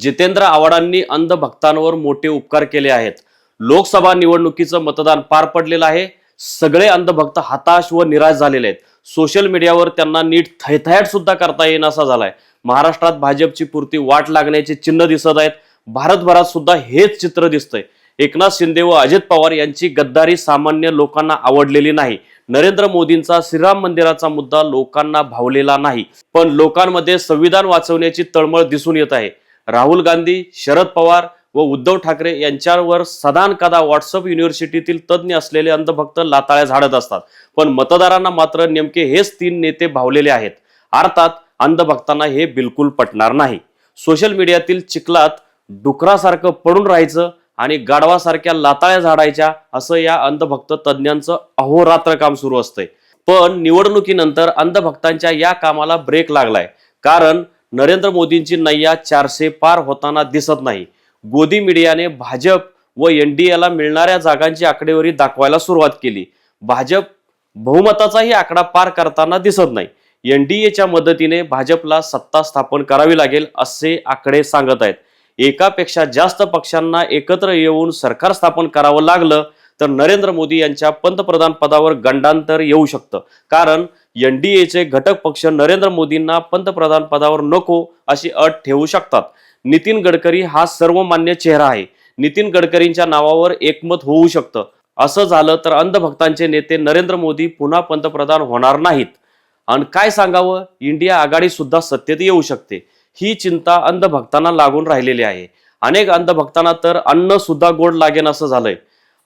जितेंद्र आव्हाडांनी अंधभक्तांवर मोठे उपकार केले आहेत. लोकसभा निवडणुकीचं मतदान पार पडलेलं आहे. सगळे अंधभक्त हताश व निराश झालेले आहेत. सोशल मीडियावर त्यांना नीट थैथयाट सुद्धा करता येईनासा झालाय. महाराष्ट्रात भाजपची पुरती वाट लागण्याचे चिन्ह दिसत आहेत. भारतभरात सुद्धा हेच चित्र दिसतंय. एकनाथ शिंदे व अजित पवार यांची गद्दारी सामान्य लोकांना आवडलेली नाही. नरेंद्र मोदींचा श्रीराम मंदिराचा मुद्दा लोकांना भावलेला नाही. पण लोकांमध्ये संविधान वाचवण्याची तळमळ दिसून येत आहे. राहुल गांधी शरद पवार व उद्धव ठाकरे यांच्यावर सदान कदा व्हॉट्सअप युनिव्हर्सिटीतील तज्ज्ञ असलेले अंधभक्त लाताळ्या झाडत असतात. पण मतदारांना मात्र नेमके हेच तीन नेते भावलेले आहेत. अर्थात अंधभक्तांना हे बिलकुल पटणार नाही. सोशल मीडियातील चिखलात डुकरासारखं पडून राहायचं आणि गाढवासारख्या लाताळ्या झाडायच्या असं या अंधभक्त तज्ज्ञांचं अहोरात्र काम सुरू असतंय. पण निवडणुकीनंतर अंधभक्तांच्या या कामाला ब्रेक लागलाय. कारण नरेंद्र मोदींची नय्या चारशे पार होताना दिसत नाही. गोदी मीडियाने भाजप व एनडीएला मिळणाऱ्या जागांची आकडेवारी दाखवायला सुरुवात केली. भाजप बहुमताचाही आकडा पार करताना दिसत नाही. एनडीएच्या मदतीने भाजपला सत्ता स्थापन करावी लागेल असे आकडे सांगत आहेत. एकापेक्षा जास्त पक्षांना एकत्र येऊन सरकार स्थापन करावं लागलं तर नरेंद्र मोदी यांच्या पंतप्रधान पदावर गंडांतर येऊ शकतं. कारण एनडीएचे घटक पक्ष नरेंद्र मोदींना पंतप्रधान पदावर नको अशी अट ठेवू शकतात. नितीन गडकरी हा सर्वमान्य चेहरा आहे. नितीन गडकरींच्या नावावर एकमत होऊ शकतं. असं झालं तर अंधभक्तांचे नेते नरेंद्र मोदी पुन्हा पंतप्रधान होणार नाहीत. आणि काय सांगावं? इंडिया आघाडी सुद्धा सत्तेत येऊ शकते. ही चिंता अंधभक्तांना लागून राहिलेली आहे. अनेक अंधभक्तांना तर अन्न सुद्धा गोड लागेन असं झालंय.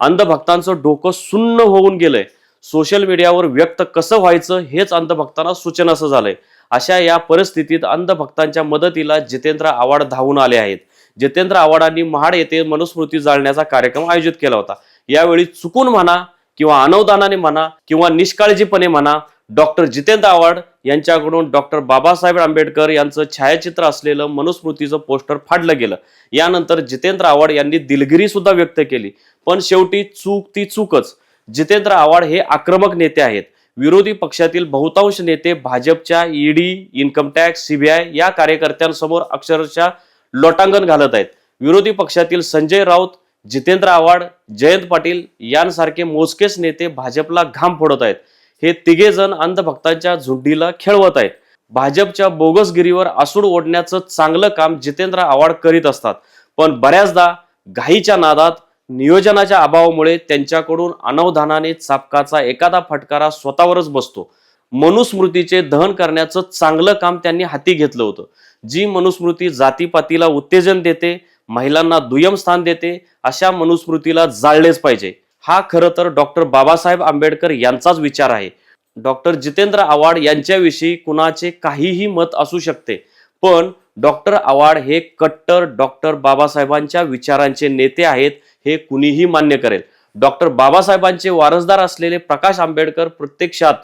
अंधभक्तांचं डोकं सुन्न होऊन गेलंय. सोशल मीडियावर व्यक्त कसं व्हायचं हेच अंधभक्तांना सूचन असं झालंय. अशा या परिस्थितीत अंधभक्तांच्या मदतीला जितेंद्र आव्हाड धावून आले आहेत. जितेंद्र आव्हाडांनी महाड येथे मनुस्मृती जाळण्याचा कार्यक्रम आयोजित केला होता. यावेळी चुकून म्हणा किंवा अनवदानाने म्हणा किंवा निष्काळजीपणे म्हणा डॉक्टर जितेंद्र आव्हाड यांच्याकडून डॉक्टर बाबासाहेब आंबेडकर यांचं छायाचित्र असलेलं मनुस्मृतीचं पोस्टर फाडलं गेलं. यानंतर जितेंद्र आव्हाड यांनी दिलगिरी सुद्धा व्यक्त केली. पण शेवटी चूक ती चूकच. जितेंद्र आव्हाड हे आक्रमक नेते आहेत. विरोधी पक्षातील बहुतांश नेते भाजपच्या ईडी इन्कम टॅक्स सीबीआय या कार्यकर्त्यांसमोर अक्षरशः लोटांगण घालत आहेत. विरोधी पक्षातील संजय राऊत जितेंद्र आव्हाड जयंत पाटील यांसारखे मोजकेच नेते भाजपला घाम फोडत आहेत. हे तिघे जण अंधभक्तांच्या झुंडीला खेळवत आहेत. भाजपच्या बोगसगिरीवर आसूड ओढण्याचं चांगलं काम जितेंद्र आव्हाड करीत असतात. पण बऱ्याचदा घाईच्या नादात नियोजनाच्या अभावामुळे त्यांच्याकडून अनवधानाने चापकाचा एखादा फटकारा स्वतःवरच बसतो. मनुस्मृतीचे दहन करण्याचं चांगलं काम त्यांनी हाती घेतलं होतं. जी मनुस्मृती जातीपातीला उत्तेजन देते महिलांना दुय्यम स्थान देते अशा मनुस्मृतीला जाळलेच पाहिजे. हा खरं तर डॉक्टर बाबासाहेब आंबेडकर यांचाच विचार आहे. डॉक्टर जितेंद्र आव्हाड यांच्याविषयी कुणाचे काहीही मत असू शकते. पण डॉक्टर आव्हाड हे कट्टर डॉक्टर बाबासाहेबांच्या विचारांचे नेते आहेत हे कुणीही मान्य करेल. डॉक्टर बाबासाहेबांचे वारसदार असलेले प्रकाश आंबेडकर प्रत्यक्षात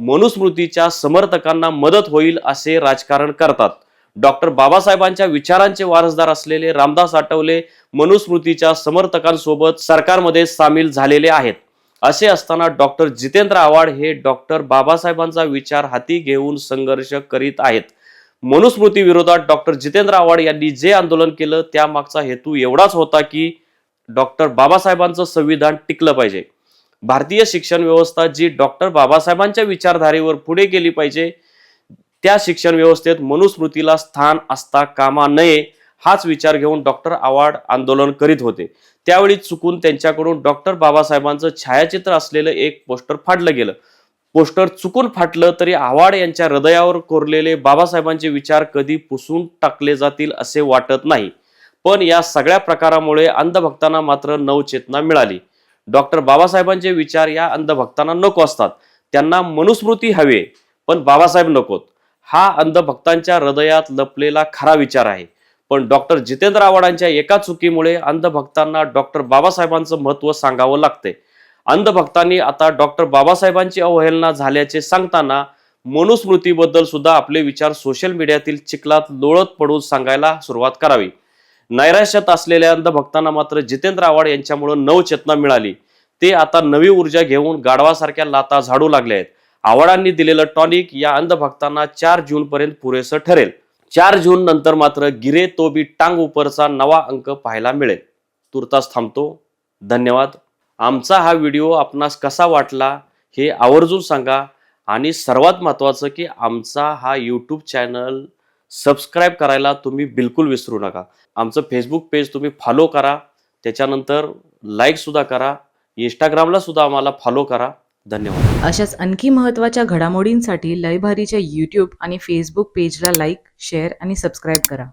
मनुस्मृतीच्या समर्थकांना मदत होईल असे राजकारण करतात. डॉक्टर बाबासाहेबांच्या विचारांचे वारसदार असलेले रामदास आठवले मनुस्मृतीच्या समर्थकांसोबत सरकारमध्ये सामील झालेले आहेत. असे असताना डॉक्टर जितेंद्र आव्हाड हे डॉक्टर बाबासाहेबांचा विचार हाती घेऊन संघर्ष करीत आहेत. मनुस्मृती विरोधात डॉक्टर जितेंद्र आव्हाड यांनी जे आंदोलन केलं त्यामागचा हेतू एवढाच होता की डॉक्टर बाबासाहेबांचं संविधान टिकलं पाहिजे. भारतीय शिक्षण व्यवस्था जी डॉक्टर बाबासाहेबांच्या विचारधारेवर पुढे गेली पाहिजे त्या शिक्षण व्यवस्थेत मनुस्मृतीला स्थान असता कामा नये हाच विचार घेऊन डॉक्टर आव्हाड आंदोलन करीत होते. त्यावेळी चुकून त्यांच्याकडून डॉक्टर बाबासाहेबांचं छायाचित्र असलेलं एक पोस्टर फाडलं गेलं. पोस्टर चुकून फाटलं तरी आव्हाड यांच्या हृदयावर कोरलेले बाबासाहेबांचे विचार कधी पुसून टाकले जातील असे वाटत नाही. पण या सगळ्या प्रकारामुळे अंधभक्तांना मात्र नवचेतना मिळाली. डॉक्टर बाबासाहेबांचे विचार या अंधभक्तांना नको असतात. त्यांना मनुस्मृती हवे पण बाबासाहेब नकोत. हा अंधभक्तांच्या हृदयात लपलेला खरा विचार आहे. पण डॉक्टर जितेंद्र आव्हाडांच्या एका चुकीमुळे अंधभक्तांना डॉक्टर बाबासाहेबांचं महत्त्व सांगावं लागते अंधभक्तांनी आता डॉक्टर बाबासाहेबांची अवहेलना झाल्याचे सांगताना मनुस्मृतीबद्दल सुद्धा आपले विचार सोशल मीडियातील चिखलात लोळत पडून सांगायला सुरुवात करावी. नैराश्यात असलेल्या अंधभक्तांना मात्र जितेंद्र आव्हाड यांच्यामुळे नवचेतना मिळाली. ते आता नवी ऊर्जा घेऊन गाढवासारख्या लाता झाडू लागले आहेत. आव्हाडांनी दिलेलं टॉनिक या अंधभक्तांना चार जून पर्यंत पुरेसं ठरेल. चार जून नंतर मात्र गिरे तो बी टांग उपरचा नवा अंक पाहायला मिळेल. तुर्तास थांबतो. धन्यवाद. आमचा हा व्हिडिओ आपणास कसा वाटला हे आवर्जून सांगा आणि सर्वात महत्त्वाचं की आमचा हा यूट्यूब चॅनल सबस्क्राईब करायला तुम्ही बिलकुल विसरू नका. आमचं फेसबुक पेज तुम्ही फॉलो करा. त्याच्यानंतर लाईकसुद्धा करा. इंस्टाग्रामला सुद्धा आम्हाला फॉलो करा. धन्यवाद. अशाच आणखी महत्त्वाच्या घडामोडींसाठी लयभारीच्या यूट्यूब आणि फेसबुक पेजला लाईक शेअर आणि सबस्क्राईब करा.